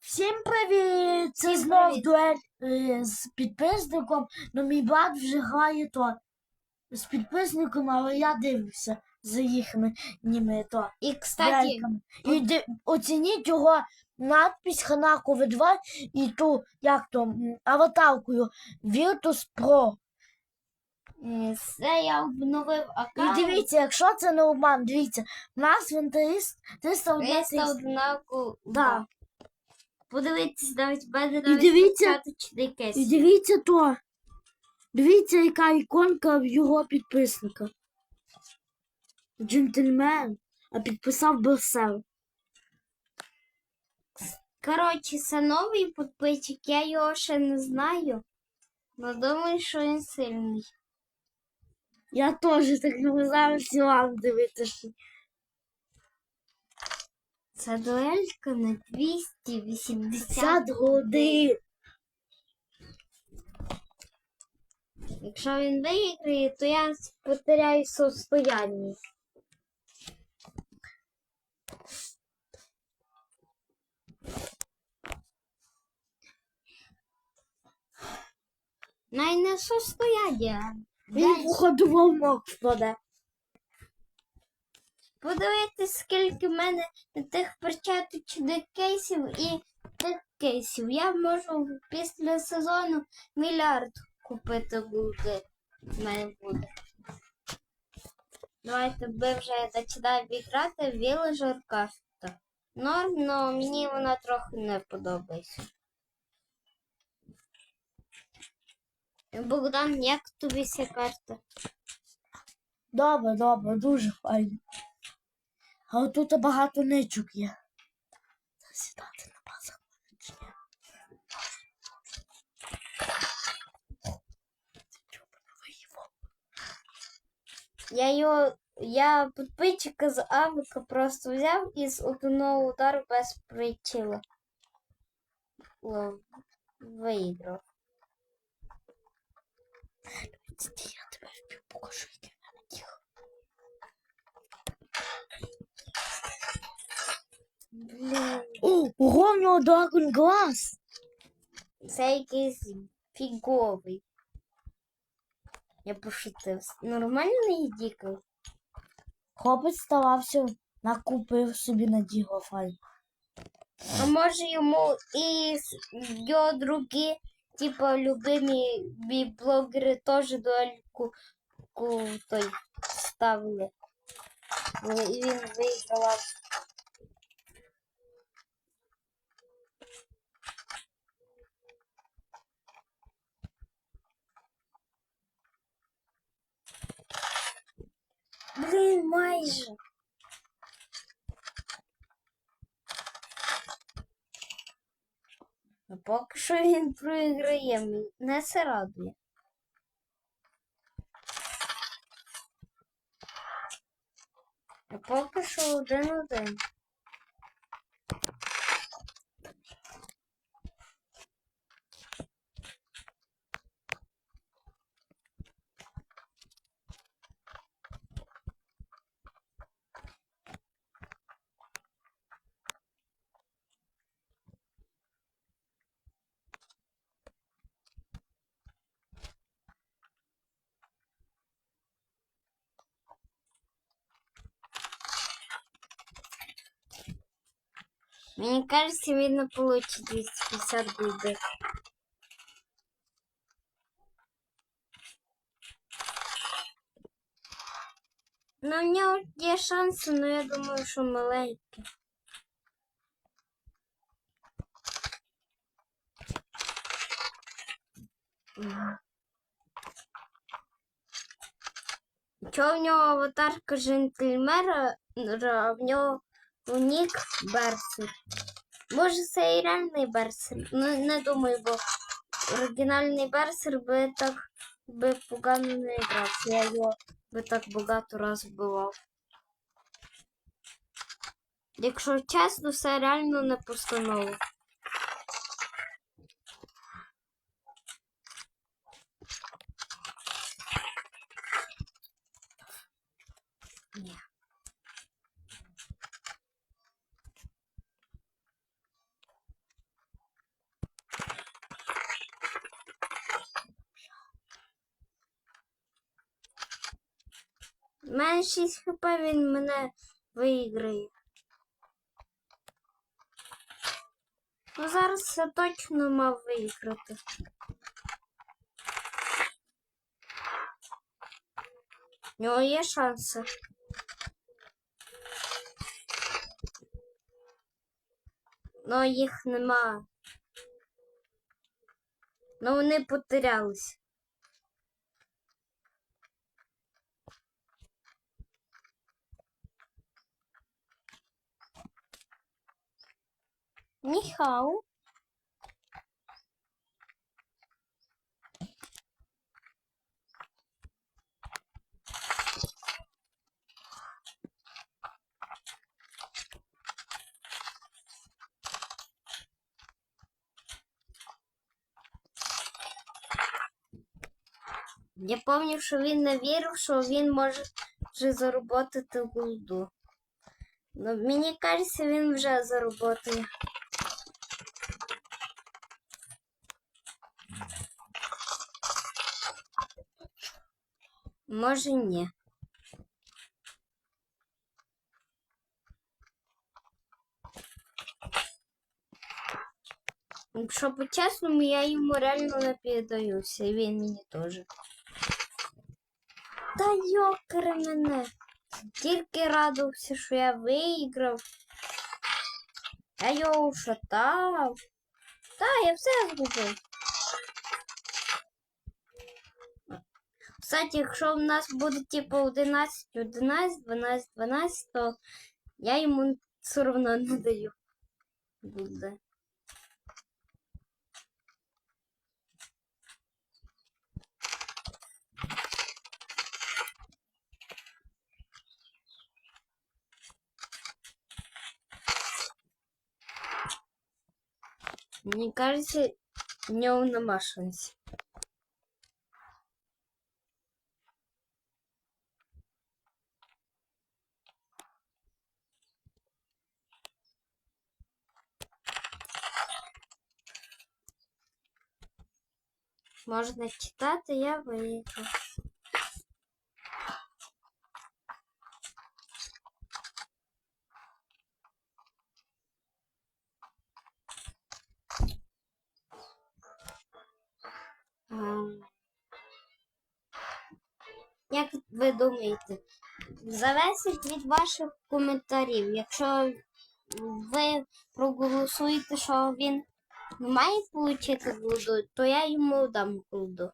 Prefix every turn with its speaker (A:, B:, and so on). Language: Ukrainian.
A: Всім привіт! Це
B: Всім
A: знов
B: привіт.
A: дуель е, з підписником. Ну мій брат вже грає то з підписником, але я дивлюся за їхніми німи то
B: І, кстати,
A: дуельками. І ди- оцініть його надпись Ханаку V2 і ту, як то, м, аватаркою Virtus Pro.
B: Це я обновив
A: І дивіться, якщо це не обман, дивіться, в нас він 300 301
B: 300
A: тисяч.
B: однаку.
A: Да.
B: Подивитись навіть мене
A: І дивіться- І дивіться то. Дивіться, яка іконка в його підписника. Джентльмен, а підписав Берсел.
B: Коротше, це новий підписчик, я його ще не знаю. але думаю, що він сильний.
A: Я теж так не і вам дивитися.
B: Це дуелька на 280
A: 50 годин.
B: Якщо він виграє, то я потеряю состояние. Най не состояння.
A: Він походу вовнок впаде.
B: Подивитись, скільки в мене тих перчаточних кейсів і тих кейсів. Я можу після сезону мільярд купити буде. В мене буде. Давайте ми вже починаємо грати в Villager карта. Норм, але мені вона трохи не подобається. Богдан, як тобі ця карта?
A: Добре, добре, дуже файно. Але тут багато ничок є. Сідати на базах. чи?
B: Я його. Я підписчика з Авика просто взяв і з одного удару без причила.
A: Це я тебе вб'ю, покажу, який в мене тихо. О, ого, в нього Dragon Glass.
B: Це якийсь фіговий. Я пошутив. Нормальний дікав?
A: Хлопець ставався, накупив собі на дігофай.
B: А може йому і його другі, типа любимі бі- блогери теж дуельку той ставили. І він вигравав. Блін, майже. А поки що він проіграє, мене це радує. Поки що один-один. Мне кажется, видно получит 250 голды. Ну, у нього є шанси, але я думаю, що маленькі. Чого в нього аватарка джентльмера, а в нього унік берсер. Може, це і реальний берсер. Ну, не думаю, бо оригінальний берсер би так би погано не грав. Я його би так багато раз вбивав. Якщо чесно, все реально не постанова. Мене 6 хп, він мене виіграє. Ну, зараз це точно мав виграти. У нього є шанси. Но їх нема. Ну вони потерялись. Ніхау. Я пам'ятаю, що він не вірив, що він може вже заробити голду. Ну, мені кажеться, він вже заработає. Може, ні. Якщо по-чесному, я йому реально не піддаюся, і він мені теж. Та йокер мене. Тільки радувався, що я виграв. Я його шатав. Та, я все згубив. Кстати, якщо в нас буде типу 11, 11, 12, 12, то я йому все одно не даю. Буде. Мені кажеться, в нього нема Можна читати, я. Ам. Як ви думаєте, залежить від ваших коментарів. Якщо ви проголосуєте, що він має отримати буду, то я йому дам голду.